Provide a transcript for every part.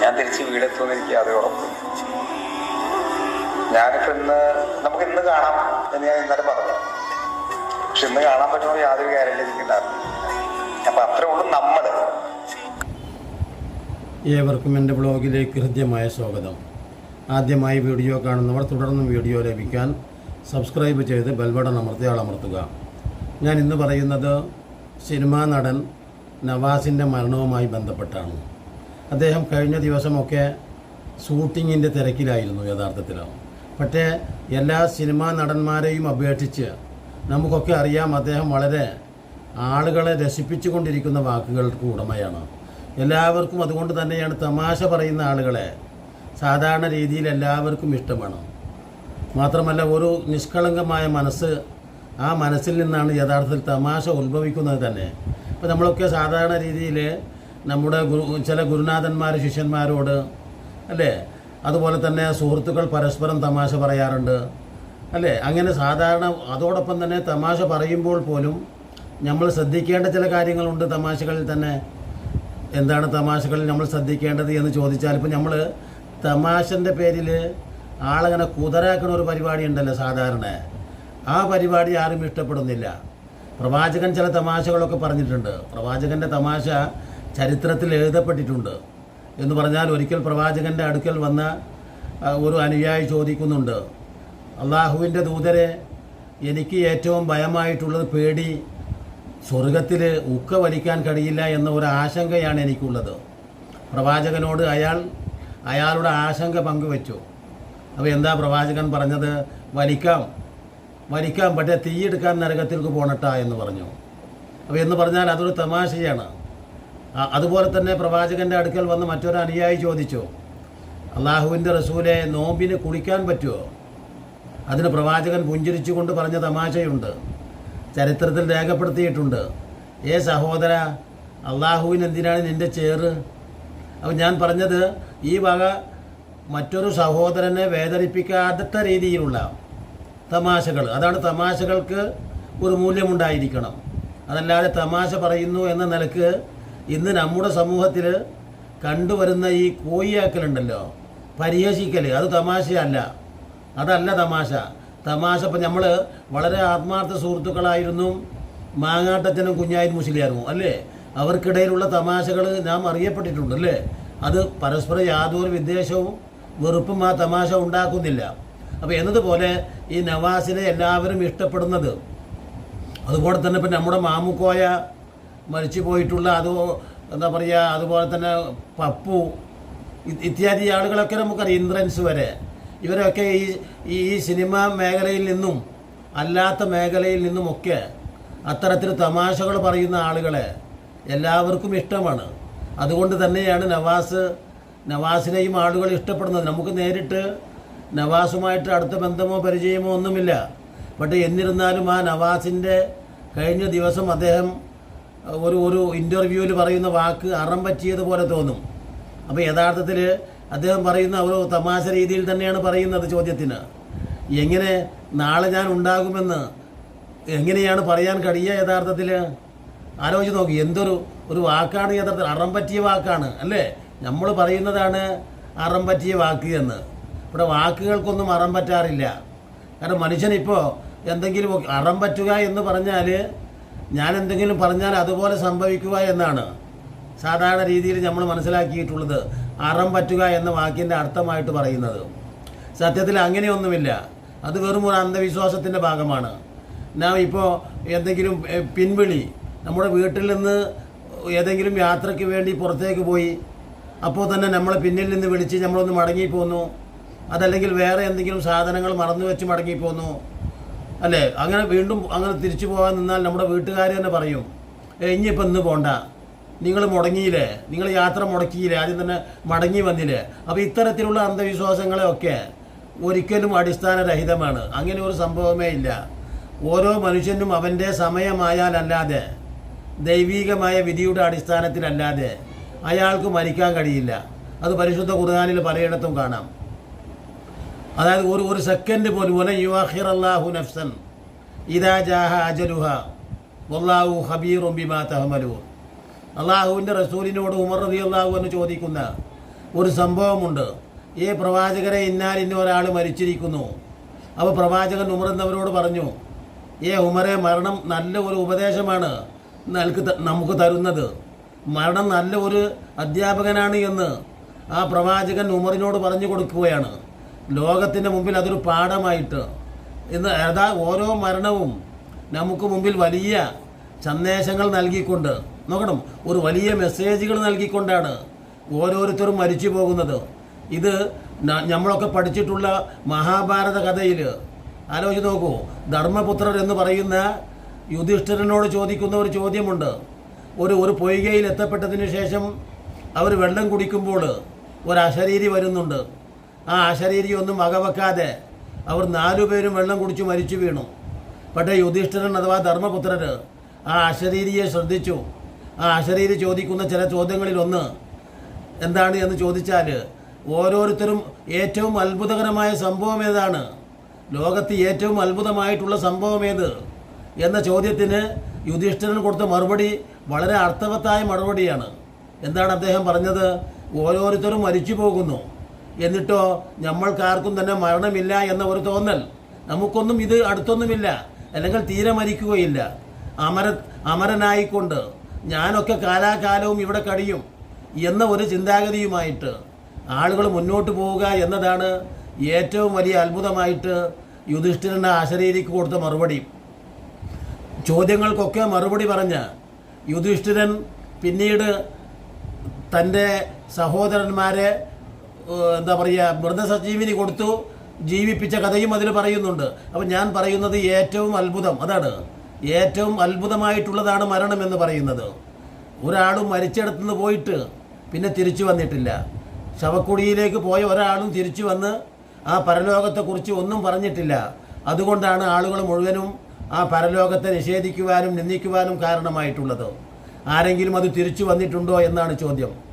ഞാൻ തിരിച്ച് വീടെത്തുമെന്ന് എനിക്ക് അത് ഉറപ്പില്ല ഞാനിപ്പോ ഇന്ന് നമുക്ക് ഇന്ന് കാണാം എന്ന് ഞാൻ ഇന്നലെ പറഞ്ഞു. പക്ഷെ ഇന്ന് കാണാൻ പറ്റുമ്പോൾ യാതൊരു ഗ്യാരണ്ടി എനിക്കുണ്ടായിരുന്നു അപ്പൊ അത്രേ നമ്മൾ. ഏവർക്കും എന്റെ ബ്ലോഗിലേക്ക് ഹൃദ്യമായ സ്വാഗതം. ആദ്യമായി വീഡിയോ കാണുന്നവർ തുടർന്നും വീഡിയോ ലഭിക്കാൻ സബ്സ്ക്രൈബ് ചെയ്ത് ബെൽബട്ടൺ അമർത്തി അമർത്തുക. ഞാൻ ഇന്ന് പറയുന്നത് സിനിമാ നടൻ നവാസിന്റെ മരണവുമായി ബന്ധപ്പെട്ടാണ്. അദ്ദേഹം കഴിഞ്ഞ ദിവസമൊക്കെ ഷൂട്ടിങ്ങിന്റെ തിരക്കിലായിരുന്നു യഥാർത്ഥത്തിൽ. പക്ഷേ എല്ലാ സിനിമാ നടന്മാരെയും അപേക്ഷിച്ച് നമുക്കൊക്കെ അറിയാം അദ്ദേഹം വളരെ ആളുകളെ രസിപ്പിച്ചുകൊണ്ടിരിക്കുന്ന വാക്കുകൾക്ക് ഉടമയാണ്. എല്ലാവർക്കും അതുകൊണ്ട് തന്നെയാണ് തമാശ പറയുന്ന ആളുകളെ സാധാരണ രീതിയിൽ എല്ലാവർക്കും ഇഷ്ടമാണ്. മാത്രമല്ല ഒരു നിഷ്കളങ്കമായ മനസ്സ് ആ മനസ്സിൽ നിന്നാണ് യഥാർത്ഥത്തിൽ തമാശ ഉത്ഭവിക്കുന്നത് തന്നെ. അപ്പോൾ നമ്മളൊക്കെ സാധാരണ രീതിയിൽ നമ്മുടെ ഗുരു ചില ഗുരുനാഥന്മാർ ശിഷ്യന്മാരോട് അല്ലേ? അതുപോലെ തന്നെ സുഹൃത്തുക്കൾ പരസ്പരം തമാശ പറയാറുണ്ട് അല്ലേ? അങ്ങനെ സാധാരണ അതോടൊപ്പം തന്നെ തമാശ പറയുമ്പോൾ പോലും നമ്മൾ ശ്രദ്ധിക്കേണ്ട ചില കാര്യങ്ങളുണ്ട് തമാശകളിൽ തന്നെ. എന്താണ് തമാശകളിൽ നമ്മൾ ശ്രദ്ധിക്കേണ്ടത് എന്ന് ചോദിച്ചാൽ ഇപ്പം നമ്മൾ തമാശന്റെ പേരിൽ ആളങ്ങനെ കുതരാക്കുന്ന ഒരു പരിപാടി ഉണ്ടല്ലോ സാധാരണ. ആ പരിപാടി ആരും ഇഷ്ടപ്പെടുന്നില്ല. പ്രവാചകൻ ചില തമാശകളൊക്കെ പറഞ്ഞിട്ടുണ്ട്. പ്രവാചകന്റെ തമാശ ചരിത്രത്തിൽ എഴുതപ്പെട്ടിട്ടുണ്ട് എന്ന് പറഞ്ഞാൽ ഒരിക്കൽ പ്രവാചകന്റെ അടുക്കൽ വന്ന ഒരു അനുയായി ചോദിക്കുന്നുണ്ട്. അള്ളാഹുവിന്റെ ദൂതരെ എനിക്ക് ഏറ്റവും ഭയമായിട്ടുള്ളത് പേടി സ്വർഗത്തിൽ ഉക്ക വലിക്കാൻ കഴിയില്ല എന്ന ഒരു ആശങ്കയാണ് എനിക്കുള്ളത്. പ്രവാചകനോട് അയാൾ അയാളുടെ ആശങ്ക പങ്കുവെച്ചു. അപ്പോൾ എന്താ പ്രവാചകൻ പറഞ്ഞത്? വലിക്കാം വലിക്കാം പക്ഷേ തീയെടുക്കാൻ നരകത്തിലേക്ക് പോണട്ടാ എന്ന് പറഞ്ഞു. അപ്പോൾ എന്ന് പറഞ്ഞാൽ അതൊരു തമാശയാണ്. അതുപോലെ തന്നെ പ്രവാചകന്റെ അടുക്കൽ വന്ന് മറ്റൊരു അനുയായി ചോദിച്ചു അള്ളാഹുവിന്റെ റസൂലെ നോമ്പിന് കുളിക്കാൻ പറ്റുമോ അതിന് പ്രവാചകൻ പുഞ്ചിരിച്ചുകൊണ്ട് പറഞ്ഞ തമാശയുണ്ട് ചരിത്രത്തിൽ രേഖപ്പെടുത്തിയിട്ടുണ്ട്. ഏ സഹോദര അള്ളാഹുവിന് എന്തിനാണ് നിന്റെ ചേറ്? അപ്പം ഞാൻ പറഞ്ഞത് ഈ വക മറ്റൊരു സഹോദരനെ വേദനിപ്പിക്കാത്ത രീതിയിലുള്ള തമാശകൾ അതാണ് തമാശകൾക്ക് ഒരു മൂല്യമുണ്ടായിരിക്കണം. അതല്ലാതെ തമാശ പറയുന്നു എന്ന നിലയ്ക്ക് ഇന്ന് നമ്മുടെ സമൂഹത്തിൽ കണ്ടുവരുന്ന ഈ കോയിയാക്കലുണ്ടല്ലോ. പരിഹസിക്കൽ അത് തമാശയല്ല. അതല്ല തമാശ. തമാശ ഇപ്പം നമ്മൾ വളരെ ആത്മാർത്ഥ സുഹൃത്തുക്കളായിരുന്നു. മാങ്ങാട്ടച്ചനും കുഞ്ഞായി മുസ്ലിയായിരുന്നു അല്ലേ? അവർക്കിടയിലുള്ള തമാശകൾ നാം അറിയപ്പെട്ടിട്ടുണ്ട് അല്ലേ? അത് പരസ്പരം യാതൊരു വിദ്വേഷവും വെറുപ്പും ആ തമാശ ഉണ്ടാക്കുന്നില്ല. അപ്പോൾ എന്നതുപോലെ ഈ നവാസിനെ എല്ലാവരും ഇഷ്ടപ്പെടുന്നത്. അതുപോലെ തന്നെ ഇപ്പം നമ്മുടെ മാമുക്കോയ മരിച്ചു പോയിട്ടുള്ള അത് എന്താ പറയുക അതുപോലെ തന്നെ പപ്പു ഇത്യാദി ആളുകളൊക്കെ നമുക്കറിയാം ഇന്ദ്രൻസ് വരെ. ഇവരൊക്കെ ഈ ഈ സിനിമ മേഖലയിൽ നിന്നും അല്ലാത്ത മേഖലയിൽ നിന്നുമൊക്കെ അത്തരത്തിൽ തമാശകൾ പറയുന്ന ആളുകളെ എല്ലാവർക്കും ഇഷ്ടമാണ്. അതുകൊണ്ട് തന്നെയാണ് നവാസ് നവാസിനെയും ആളുകൾ ഇഷ്ടപ്പെടുന്നത്. നമുക്ക് നേരിട്ട് നവാസുമായിട്ട് അടുത്ത ബന്ധമോ പരിചയമോ ഒന്നുമില്ല. പക്ഷേ എന്നിരുന്നാലും ആ നവാസിന്റെ കഴിഞ്ഞ ദിവസം അദ്ദേഹം ഒരു ഒരു ഇന്റർവ്യൂവിൽ പറയുന്ന വാക്ക് അറം പറ്റിയതുപോലെ തോന്നും. അപ്പോൾ യഥാർത്ഥത്തിൽ അദ്ദേഹം പറയുന്ന ഒരു തമാശ രീതിയിൽ തന്നെയാണ് പറയുന്നത് ചോദ്യത്തിന്. എങ്ങനെ നാളെ ഞാൻ ഉണ്ടാകുമെന്ന് എങ്ങനെയാണ് പറയാൻ കഴിയുക യഥാർത്ഥത്തിൽ ആലോചിച്ച് നോക്കി എന്തൊരു ഒരു വാക്കാണ് യഥാർത്ഥത്തിൽ അറം പറ്റിയ വാക്കാണ് അല്ലേ? നമ്മൾ പറയുന്നതാണ് അറം പറ്റിയ വാക്ക് എന്ന്. ഇവിടെ വാക്കുകൾക്കൊന്നും അറം പറ്റാറില്ല. കാരണം മനുഷ്യനിപ്പോൾ എന്തെങ്കിലും അറം പറ്റുക എന്ന് പറഞ്ഞാൽ ഞാൻ എന്തെങ്കിലും പറഞ്ഞാൽ അതുപോലെ സംഭവിക്കുക എന്നാണ് സാധാരണ രീതിയിൽ നമ്മൾ മനസ്സിലാക്കിയിട്ടുള്ളത്. അറം പറ്റുക എന്ന വാക്കിന്റെ അർത്ഥമായിട്ട് പറയുന്നത്. സത്യത്തിൽ അങ്ങനെയൊന്നുമില്ല. അത് വെറും ഒരു അന്ധവിശ്വാസത്തിന്റെ ഭാഗമാണ്. നാം ഇപ്പോൾ എന്തെങ്കിലും പിൻവിളി നമ്മുടെ വീട്ടിൽ നിന്ന് ഏതെങ്കിലും യാത്രയ്ക്ക് വേണ്ടി പുറത്തേക്ക് പോയി അപ്പോൾ തന്നെ നമ്മളെ പിന്നിൽ നിന്ന് വിളിച്ച് നമ്മളൊന്ന് മടങ്ങിപ്പോന്നു. അതല്ലെങ്കിൽ വേറെ എന്തെങ്കിലും സാധനങ്ങൾ മറന്നു വെച്ച് മടങ്ങിപ്പോന്നു. അല്ലേ? അങ്ങനെ വീണ്ടും അങ്ങനെ തിരിച്ചു പോകാൻ നിന്നാൽ നമ്മുടെ വീട്ടുകാർ തന്നെ പറയും "ഏ, ഇനിയിപ്പോൾ ഇന്ന് പോണ്ട. നിങ്ങൾ മുടങ്ങിയില്ലേ? നിങ്ങൾ യാത്ര മുടക്കിയില്ലേ? ആദ്യം തന്നെ മടങ്ങി വന്നില്ലേ? അപ്പോൾ ഇത്തരത്തിലുള്ള അന്ധവിശ്വാസങ്ങളെയൊക്കെ ഒരിക്കലും അടിസ്ഥാനരഹിതമാണ്. അങ്ങനെ ഒരു സംഭവമേ ഇല്ല. ഓരോ മനുഷ്യനും അവന്റെ സമയമായാലല്ലാതെ ദൈവീകമായ വിധിയുടെ അടിസ്ഥാനത്തിലല്ലാതെ അയാൾക്ക് മരിക്കാൻ കഴിയില്ല. അത് പരിശുദ്ധ ഖുർആാനിൽ പലയിടത്തും കാണാം. അതായത് ഒരു ഒരു സെക്കൻഡ് പോലും വല യുവാഹിർ നഫ്സൻ ഇതാ ജാഹ അജലുഹ വല്ലാഹു ഹബീറും ബിമാ തഹമലു അള്ളാഹുവിന്റെ റസൂലിനോട് ഉമർ റബി അള്ളാഹു എന്ന് ചോദിക്കുന്ന ഒരു സംഭവമുണ്ട്. ഈ പ്രവാചകരെ ഇന്നാൽ ഇന്ന ഒരാൾ മരിച്ചിരിക്കുന്നു. അപ്പോൾ പ്രവാചകൻ ഉമർ എന്നവരോട് പറഞ്ഞു ഏ ഉമറെ മരണം നല്ല ഒരു ഉപദേശമാണ് നൽകി നമുക്ക് തരുന്നത്. മരണം നല്ല ഒരു അധ്യാപകനാണ് എന്ന്. ആ പ്രവാചകൻ ഉമറിനോട് പറഞ്ഞു കൊടുക്കുകയാണ്. ലോകത്തിന്റെ മുമ്പിൽ അതൊരു പാഠമായിട്ട് ഇന്ന് അതാ ഓരോ മരണവും നമുക്ക് മുമ്പിൽ വലിയ സന്ദേശങ്ങൾ നൽകിക്കൊണ്ട് നോക്കണം. ഒരു വലിയ മെസ്സേജുകൾ നൽകിക്കൊണ്ടാണ് ഓരോരുത്തരും മരിച്ചു പോകുന്നത്. ഇത് നമ്മളൊക്കെ പഠിച്ചിട്ടുള്ള മഹാഭാരത കഥയിൽ ആലോചിച്ച് നോക്കൂ. ധർമ്മപുത്രർ എന്ന് പറയുന്ന യുധിഷ്ഠിരനോട് ചോദിക്കുന്ന ഒരു ചോദ്യമുണ്ട്. ഒരു ഒരു പൊയ്കയിൽ എത്തപ്പെട്ടതിന് ശേഷം അവർ വെള്ളം കുടിക്കുമ്പോൾ ഒരു അശരീരി വരുന്നുണ്ട്. ആ അശരീരി ഒന്നും വകവെക്കാതെ അവർ നാലുപേരും വെള്ളം കുടിച്ച് മരിച്ചു വീണു. പക്ഷേ യുധിഷ്ഠിരൻ അഥവാ ധർമ്മപുത്രർ ആ അശരീരിയെ ശ്രദ്ധിച്ചു. ആ അശരീരി ചോദിക്കുന്ന ചില ചോദ്യങ്ങളിൽ ഒന്ന് എന്താണ് എന്ന് ചോദിച്ചാൽ ഓരോരുത്തരും ഏറ്റവും അത്ഭുതകരമായ സംഭവം ഏതാണ്? ലോകത്ത് ഏറ്റവും അത്ഭുതമായിട്ടുള്ള സംഭവം ഏത്? എന്ന ചോദ്യത്തിന് യുധിഷ്ഠിരൻ കൊടുത്ത മറുപടി വളരെ അർത്ഥവത്തായ മറുപടിയാണ്. എന്താണ് അദ്ദേഹം പറഞ്ഞത്? ഓരോരുത്തരും മരിച്ചു പോകുന്നു. എന്നിട്ടോ നമ്മൾക്കാർക്കും തന്നെ മരണമില്ല എന്ന ഒരു തോന്നൽ. നമുക്കൊന്നും ഇത് അടുത്തൊന്നുമില്ല. അല്ലെങ്കിൽ തീരെ മരിക്കുകയില്ല. അമര അമരനായിക്കൊണ്ട് ഞാനൊക്കെ കാലാകാലവും ഇവിടെ കഴിയും എന്ന ഒരു ചിന്താഗതിയുമായിട്ട് ആളുകൾ മുന്നോട്ട് പോവുക എന്നതാണ് ഏറ്റവും വലിയ അത്ഭുതമായിട്ട് യുധിഷ്ഠിരന്റെ ആശരീരിക്ക് കൊടുത്ത മറുപടി. ചോദ്യങ്ങൾക്കൊക്കെ മറുപടി പറഞ്ഞ് യുധിഷ്ഠിരൻ പിന്നീട് തന്റെ സഹോദരന്മാരെ എന്താ പറയുക മൃതസജീവിനി കൊടുത്തു. ജീവിപ്പിച്ച കഥയും അതിൽ പറയുന്നുണ്ട്. അപ്പം ഞാൻ പറയുന്നത് ഏറ്റവും അത്ഭുതം. അതാണ്. ഏറ്റവും അത്ഭുതമായിട്ടുള്ളതാണ് മരണം എന്ന് പറയുന്നത്. ഒരാളും മരിച്ചിടത്തു നിന്ന് പോയിട്ട് പിന്നെ തിരിച്ചു വന്നിട്ടില്ല. ശവക്കുടിയിലേക്ക് പോയ ഒരാളും തിരിച്ചു വന്ന് ആ പരലോകത്തെക്കുറിച്ച് ഒന്നും പറഞ്ഞിട്ടില്ല. അതുകൊണ്ടാണ് ആളുകൾ മുഴുവനും ആ പരലോകത്തെ നിഷേധിക്കുവാനും നിന്ദിക്കുവാനും കാരണമായിട്ടുള്ളത്. ആരെങ്കിലും അത് തിരിച്ചു വന്നിട്ടുണ്ടോ എന്നാണ് ചോദ്യം.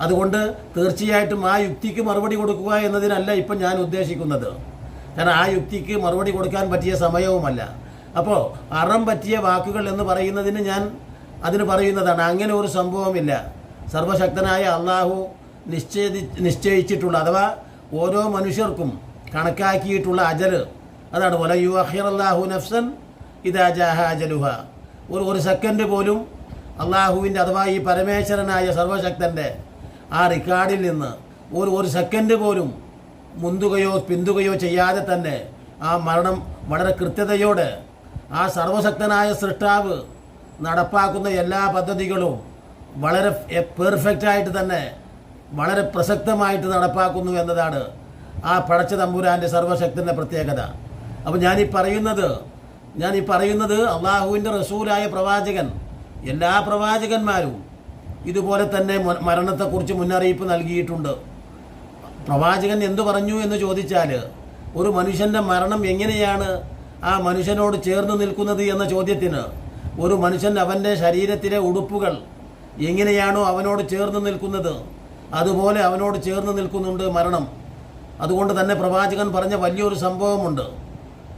അതുകൊണ്ട് തീർച്ചയായിട്ടും ആ യുക്തിക്ക് മറുപടി കൊടുക്കുക എന്നതിനല്ല ഇപ്പം ഞാൻ ഉദ്ദേശിക്കുന്നത്. കാരണം ആ യുക്തിക്ക് മറുപടി കൊടുക്കാൻ പറ്റിയ സമയവുമല്ല. അപ്പോൾ അറം പറ്റിയ വാക്കുകൾ എന്ന് പറയുന്നതിന് ഞാൻ അതിന് പറയുന്നതാണ്. അങ്ങനെ ഒരു സംഭവമില്ല. സർവശക്തനായ അള്ളാഹു നിശ്ചയി നിശ്ചയിച്ചിട്ടുള്ള അഥവാ ഓരോ മനുഷ്യർക്കും കണക്കാക്കിയിട്ടുള്ള അജൽ അതാണ്. പോലെ യു അഹിർ അള്ളാഹു നഫ്സൻ ഇതാ ജാഹ അജലുഹ. ഒരു ഒരു സെക്കൻഡ് പോലും അള്ളാഹുവിന്റെ അഥവാ ഈ പരമേശ്വരനായ സർവശക്തന്റെ ആ റിക്കാർഡിൽ നിന്ന് ഒരു ഒരു സെക്കൻഡ് പോലും മുന്തുകയോ പിന്തുകയോ ചെയ്യാതെ തന്നെ ആ മരണം വളരെ കൃത്യതയോടെ ആ സർവശക്തനായ സൃഷ്ടാവ് നടപ്പാക്കുന്ന എല്ലാ പദ്ധതികളും വളരെ പെർഫെക്റ്റ് ആയിട്ട് തന്നെ വളരെ പ്രസക്തമായിട്ട് നടപ്പാക്കുന്നു എന്നതാണ് ആ പടച്ച തമ്പുരാന്റെ സർവശക്തന്റെ പ്രത്യേകത. അപ്പോൾ ഞാനീ പറയുന്നത് ഞാനീ പറയുന്നത് അള്ളാഹുവിന്റെ റസൂലായ പ്രവാചകൻ എല്ലാ പ്രവാചകന്മാരും ഇതുപോലെ തന്നെ മരണത്തെക്കുറിച്ച് മുന്നറിയിപ്പ് നൽകിയിട്ടുണ്ട്. പ്രവാചകൻ എന്തു പറഞ്ഞു എന്ന് ചോദിച്ചാൽ ഒരു മനുഷ്യന്റെ മരണം എങ്ങനെയാണ് ആ മനുഷ്യനോട് ചേർന്ന് നിൽക്കുന്നത് എന്ന ചോദ്യത്തിന് ഒരു മനുഷ്യൻ അവന്റെ ശരീരത്തിലെ ഉടുപ്പുകൾ എങ്ങനെയാണോ അവനോട് ചേർന്ന് നിൽക്കുന്നത് അതുപോലെ അവനോട് ചേർന്ന് നിൽക്കുന്നുണ്ട് മരണം. അതുകൊണ്ട് തന്നെ പ്രവാചകൻ പറഞ്ഞ വലിയൊരു സംഭവമുണ്ട്.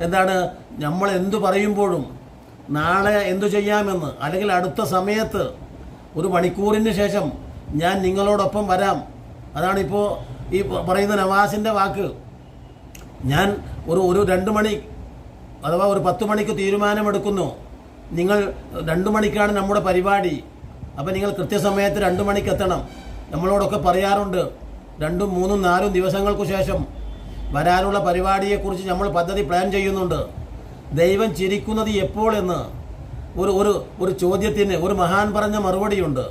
എന്താണ്? നമ്മൾ എന്തു പറയുമ്പോഴും നാളെ എന്തു ചെയ്യാമെന്ന് അല്ലെങ്കിൽ അടുത്ത സമയത്ത് ഒരു മണിക്കൂറിന് ശേഷം ഞാൻ നിങ്ങളോടൊപ്പം വരാം. അതാണിപ്പോൾ ഈ പറയുന്ന നവാസിന്റെ വാക്ക്. ഞാൻ ഒരു ഒരു രണ്ട് മണി അഥവാ ഒരു പത്ത് മണിക്ക് തീരുമാനമെടുക്കുന്നു. നിങ്ങൾ രണ്ട് മണിക്കാണ് നമ്മുടെ പരിപാടി. അപ്പം നിങ്ങൾ കൃത്യസമയത്ത് രണ്ട് മണിക്ക് എത്തണം. നമ്മളോടൊക്കെ പറയാറുണ്ട് രണ്ടും മൂന്നും നാലും ദിവസങ്ങൾക്ക് ശേഷം വരാനുള്ള പരിപാടിയെക്കുറിച്ച് നമ്മൾ പദ്ധതി പ്ലാൻ ചെയ്യുന്നുണ്ട്. ദൈവം ചിരിക്കുന്നത് എപ്പോൾ എന്ന് ഒരു ഒരു ഒരു ചോദ്യത്തിന് ഒരു മഹാൻ പറഞ്ഞ മറുപടിയുണ്ട്.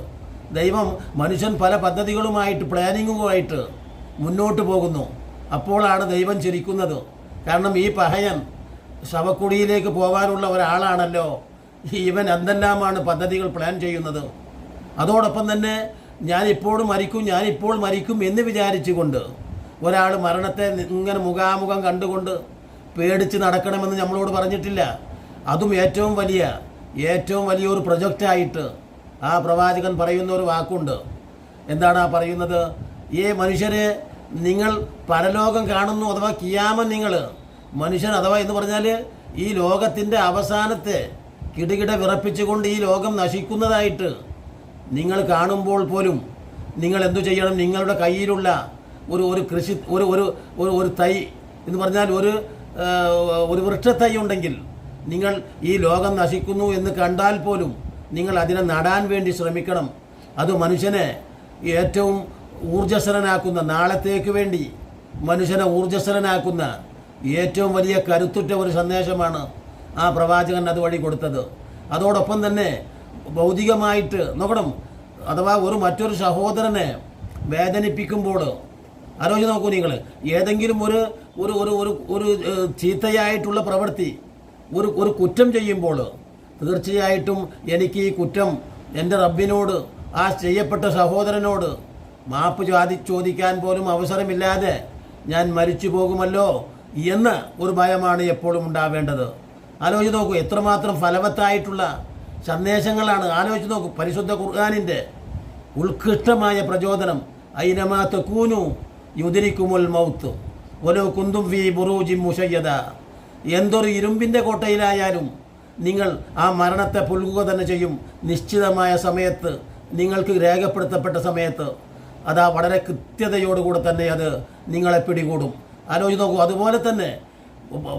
ദൈവം മനുഷ്യൻ പല പദ്ധതികളുമായിട്ട് പ്ലാനിങ്ങുമായിട്ട് മുന്നോട്ട് പോകുന്നു. അപ്പോഴാണ് ദൈവം ചിരിക്കുന്നത്. കാരണം ഈ പഹയൻ ശവക്കുടിയിലേക്ക് പോകാനുള്ള ഒരാളാണല്ലോ. ഇവൻ എന്തെല്ലാമാണ് പദ്ധതികൾ പ്ലാൻ ചെയ്യുന്നത്? അതോടൊപ്പം തന്നെ ഞാനിപ്പോഴും മരിക്കും ഞാനിപ്പോൾ മരിക്കും എന്ന് വിചാരിച്ചുകൊണ്ട് ഒരാൾ മരണത്തെ ഇങ്ങനെ മുഖാമുഖം കണ്ടുകൊണ്ട് പേടിച്ച് നടക്കണമെന്ന് നമ്മളോട് പറഞ്ഞിട്ടില്ല. അതും ഏറ്റവും വലിയ ഏറ്റവും വലിയൊരു പ്രൊജക്റ്റായിട്ട് ആ പ്രവാചകൻ പറയുന്ന ഒരു വാക്കുണ്ട്. എന്താണ് ആ പറയുന്നത്? ഈ മനുഷ്യരെ നിങ്ങൾ പരലോകം കാണുന്നു അഥവാ കിയാമൻ നിങ്ങൾ മനുഷ്യൻ അഥവാ എന്ന് പറഞ്ഞാൽ ഈ ലോകത്തിന്റെ അവസാനത്തെ കിടുകിട വിറപ്പിച്ചുകൊണ്ട് ഈ ലോകം നശിക്കുന്നതായിട്ട് നിങ്ങൾ കാണുമ്പോൾ പോലും നിങ്ങൾ എന്തു ചെയ്യണം? നിങ്ങളുടെ കയ്യിലുള്ള ഒരു ഒരു കൃഷി ഒരു ഒരു ഒരു തൈ എന്ന് പറഞ്ഞാൽ ഒരു ഒരു വൃക്ഷത്തൈ ഉണ്ടെങ്കിൽ നിങ്ങൾ ഈ ലോകം നശിക്കുന്നു എന്ന് കണ്ടാൽ പോലും നിങ്ങൾ അതിനെ നടാൻ വേണ്ടി ശ്രമിക്കണം. അത് മനുഷ്യനെ ഏറ്റവും ഊർജസ്വലനാക്കുന്ന നാളത്തേക്ക് വേണ്ടി മനുഷ്യനെ ഊർജസ്വലനാക്കുന്ന ഏറ്റവും വലിയ കരുത്തുറ്റ ഒരു സന്ദേശമാണ് ആ പ്രവാചകൻ അതുവഴി കൊടുത്തത്. അതോടൊപ്പം തന്നെ ഭൗതികമായിട്ട് നോക്കണം അഥവാ ഒരു മറ്റൊരു സഹോദരനെ വേദനിപ്പിക്കുമ്പോൾ ആലോചിച്ച് നോക്കൂ നിങ്ങൾ ഏതെങ്കിലും ഒരു ഒരു ഒരു ഒരു ചീത്തയായിട്ടുള്ള പ്രവൃത്തി ഒരു ഒരു കുറ്റം ചെയ്യുമ്പോൾ തീർച്ചയായിട്ടും എനിക്ക് ഈ കുറ്റം എന്റെ റബ്ബിനോട് ആ ചെയ്യപ്പെട്ട സഹോദരനോട് മാപ്പ് ചോദി ചോദിക്കാൻ പോലും അവസരമില്ലാതെ ഞാൻ മരിച്ചു പോകുമല്ലോ എന്ന് ഒരു ഭയമാണ് എപ്പോഴും ഉണ്ടാവേണ്ടത്. ആലോചിച്ച് നോക്കൂ എത്രമാത്രം ഫലവത്തായിട്ടുള്ള സന്ദേശങ്ങളാണ്. ആലോചിച്ച് നോക്കൂ പരിശുദ്ധ ഖുർആാനിന്റെ ഉത്കൃഷ്ടമായ പ്രചോദനം. ഐനമാ തെക്കൂനു യുതിരിക്കുമുൽ മൗത്ത്. ഒലോ കുന്തും വി ബുറൂജി മുഷയ്യത എന്തൊരു ഇരുമ്പിന്റെ കോട്ടയിലായാലും നിങ്ങൾ ആ മരണത്തെ പുൽകുക തന്നെ ചെയ്യും. നിശ്ചിതമായ സമയത്ത് നിങ്ങൾക്ക് രേഖപ്പെടുത്തപ്പെട്ട സമയത്ത് അതാ വളരെ കൃത്യതയോടുകൂടെ തന്നെ അത് നിങ്ങളെ പിടികൂടും. ആലോചിച്ച് നോക്കൂ അതുപോലെ തന്നെ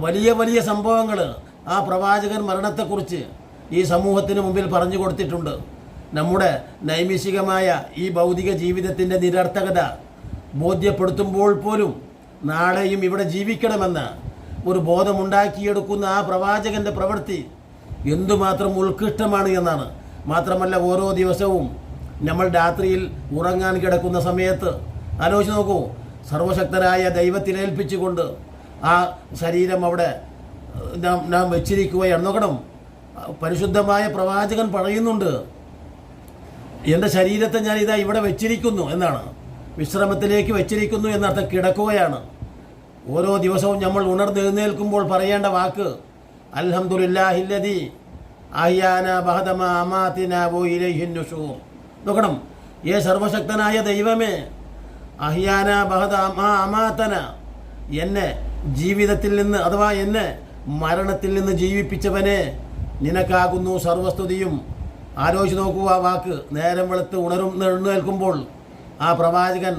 വലിയ വലിയ സംഭവങ്ങൾ ആ പ്രവാചകൻ മരണത്തെക്കുറിച്ച് ഈ സമൂഹത്തിന് മുമ്പിൽ പറഞ്ഞു കൊടുത്തിട്ടുണ്ട്. നമ്മുടെ നൈമിഷികമായ ഈ ഭൗതിക ജീവിതത്തിന്റെ നിരർത്ഥകത ബോധ്യപ്പെടുത്തുമ്പോൾ പോലും നാളെയും ഇവിടെ ജീവിക്കണമെന്ന് ഒരു ബോധമുണ്ടാക്കിയെടുക്കുന്ന ആ പ്രവാചകന്റെ പ്രവൃത്തി എന്തുമാത്രം ഉത്കൃഷ്ടമാണ് എന്നാണ്. മാത്രമല്ല ഓരോ ദിവസവും നമ്മൾ രാത്രിയിൽ ഉറങ്ങാൻ കിടക്കുന്ന സമയത്ത് ആലോചിച്ച് നോക്കൂ. സർവശക്തരായ ദൈവത്തിലേൽപ്പിച്ചുകൊണ്ട് ആ ശരീരം അവിടെ നാം നാം വെച്ചിരിക്കുകയാണ് നോക്കണം പരിശുദ്ധമായ പ്രവാചകൻ പറയുന്നുണ്ട് എന്റെ ശരീരത്തെ ഞാൻ ഇതാ ഇവിടെ വെച്ചിരിക്കുന്നു എന്നാണ്. വിശ്രമത്തിലേക്ക് വെച്ചിരിക്കുന്നു എന്നർത്ഥം കിടക്കുകയാണ്. ഓരോ ദിവസവും നമ്മൾ ഉണർന്നെഴുന്നേൽക്കുമ്പോൾ പറയേണ്ട വാക്ക് അൽഹംദുലില്ലാഹില്ലതി അയ്യാന ബഹദമ അമാതിന വോ ഇലൈഹിൻ നുഷൂർ. നോക്കണം ഏ സർവശക്തനായ ദൈവമേ അഹ്യാന ബഹദ അമാ അമാതന എന്നെ ജീവിതത്തിൽ നിന്ന് അഥവാ എന്നെ മരണത്തിൽ നിന്ന് ജീവിപ്പിച്ചവനെ നിനക്കാകുന്നു സർവസ്തുതിയും. ആലോചിച്ച് നോക്കുക ആ വാക്ക് നേരം വെളുത്ത് ഉണരും എഴുന്നേൽക്കുമ്പോൾ ആ പ്രവാചകൻ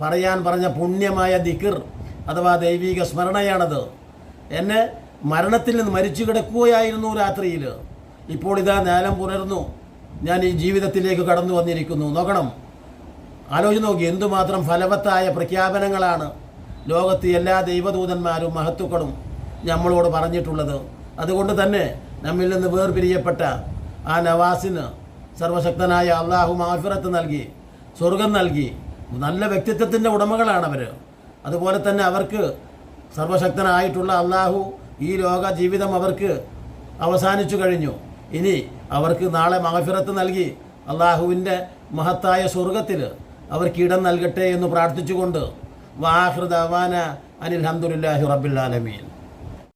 പറയാൻ പറഞ്ഞ പുണ്യമായ ദിക്കിർ അഥവാ ദൈവിക സ്മരണയാണത്. എന്നെ മരണത്തിൽ നിന്ന് മരിച്ചു കിടക്കുകയായിരുന്നു രാത്രിയിൽ. ഇപ്പോൾ ഇതാ നേലം പുലർന്നു. ഞാൻ ഈ ജീവിതത്തിലേക്ക് കടന്നു വന്നിരിക്കുന്നു. നോക്കണം. ആലോചിച്ച് നോക്കി. എന്തുമാത്രം ഫലവത്തായ പ്രഖ്യാപനങ്ങളാണ് ലോകത്ത് എല്ലാ ദൈവദൂതന്മാരും മഹത്തുക്കളും നമ്മളോട് പറഞ്ഞിട്ടുള്ളത്. അതുകൊണ്ട് തന്നെ നമ്മിൽ നിന്ന് വേർപിരിയപ്പെട്ട ആ നവാസിന് സർവശക്തനായ അള്ളാഹു മാഫിറത്ത് നൽകി സ്വർഗം നൽകി നല്ല വ്യക്തിത്വത്തിന്റെ ഉടമകളാണ് അവർ അതുപോലെ തന്നെ അവർക്ക് സർവശക്തനായിട്ടുള്ള അള്ളാഹു ഈ ലോക ജീവിതം അവർക്ക് അവസാനിച്ചു കഴിഞ്ഞു. ഇനി അവർക്ക് നാളെ മഹഫിറത്ത് നൽകി അള്ളാഹുവിന്റെ മഹത്തായ സ്വർഗത്തിൽ അവർക്ക് ഇടം നൽകട്ടെ എന്ന് പ്രാർത്ഥിച്ചുകൊണ്ട് വാഹൃദവാന അനിൽ ഹംദുലില്ലാഹി റബ്ബിൽ ആലമീൻ.